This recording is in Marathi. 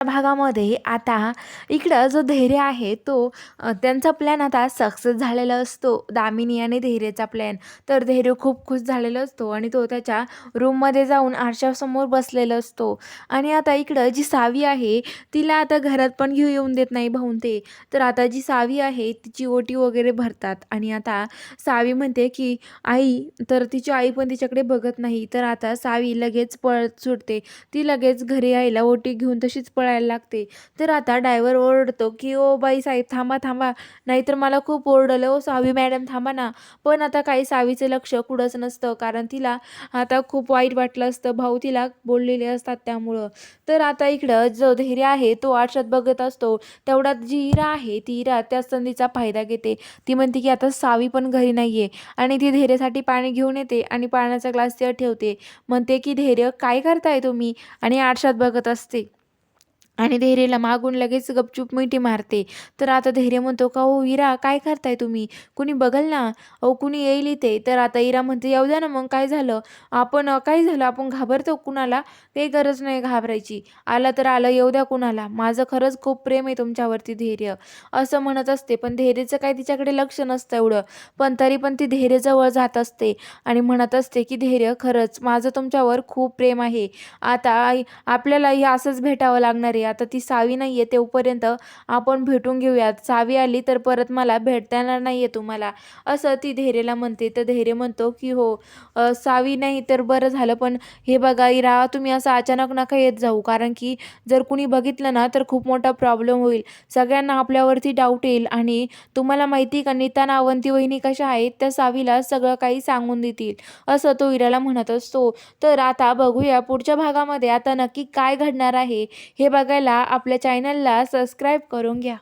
भागामध्ये आता इकडं जो धैर्य आहे तो त्यांचा प्लॅन आता सक्सेस झालेला असतो. दामिनी आणि धैर्यचा प्लॅन तर धैर्य खूप खुश झालेला असतो आणि तो त्याच्या रूममध्ये जाऊन आरशासमोर बसलेला असतो. आणि आता इकडं जी सावी आहे तिला आता घरात पण घेऊ येऊन देत नाही भाऊन ते. तर आता जी सावी आहे तिची ओटी वगैरे भरतात. आणि आता सावी म्हणते की आई तर तिची आई पण तिच्याकडे बघत नाही. तर आता सावी लगेच पळत सुटते. ती लगेच घरी यायला ओटी घेऊन तशीच पळ पळायला लागते. तर आता डायव्हर ओरडतो की ओ बाई साहेब थांबा थांबा. नाहीतर मला खूप ओरडलं. ओ सावी मॅडम थांबा ना. पण आता काही सावीचं लक्ष कुठंच नसतं. कारण तिला आता खूप वाईट वाटलं असतं. भाऊ तिला बोललेले असतात त्यामुळं. तर आता इकडं जो धैर्य आहे तो आरशात बघत असतो. तेवढ्यात जी इरा आहे ती इरा त्या संधीचा फायदा घेते. ती म्हणते की आता सावी पण घरी नाही आहे आणि ती धैर्यासाठी पाणी घेऊन येते आणि पाण्याचा ग्लास तिला ठेवते. म्हणते की धैर्य काय करताय तुम्ही? आणि आरशात बघत असते. आणि धैर्यला मागून लगेच गपचूप मिठी मारते. तर आता धैर्य म्हणतो का हो इरा काय करताय तुम्ही? कुणी बघल ना? अहो कुणी येईल इथे? तर आता इरा म्हणते येऊ द्या ना मग काय झालं? आपण काय झालं? आपण घाबरतो कुणाला? काही गरज नाही घाबरायची. आलं तर आलं येऊ द्या कुणाला? माझं खरंच खूप प्रेम आहे तुमच्यावरती धैर्य. असं म्हणत असते पण धैर्यचं काय तिच्याकडे लक्ष नसतं एवढं. पण तरी पण ती धैर्यजवळ जात असते आणि म्हणत असते की धैर्य खरंच माझं तुमच्यावर खूप प्रेम आहे. आता आई- आपल्याला हे असंच भेटावं लागणार आहे. आता ती सावी नाही आहे तेवपर्यंत आपण भेटून घेऊयात. सावी आली तर परत मला भेटता येणार नाही आहे तुम्हाला. असं ती धैर्यला म्हणते. तर धैर्य म्हणतो की हो सावी नाही तर बरं झालं पण हे बघा इरा तुम्ही असं अचानक नका येत जाऊ. कारण की जर कुणी बघितलं ना तर खूप मोठा प्रॉब्लेम होईल. सगळ्यांना आपल्यावरती डाऊट येईल आणि तुम्हाला माहिती का नितान आणि अवंती वहिनी कशा आहेत? त्या सावीला सगळं काही सांगून देतील. असं तो इराला म्हणत असतो. तर आता बघूया पुढच्या भागामध्ये आता नक्की काय घडणार आहे. हे बघा वेळेला आपल्या चॅनलला सबस्क्राईब करून घ्या.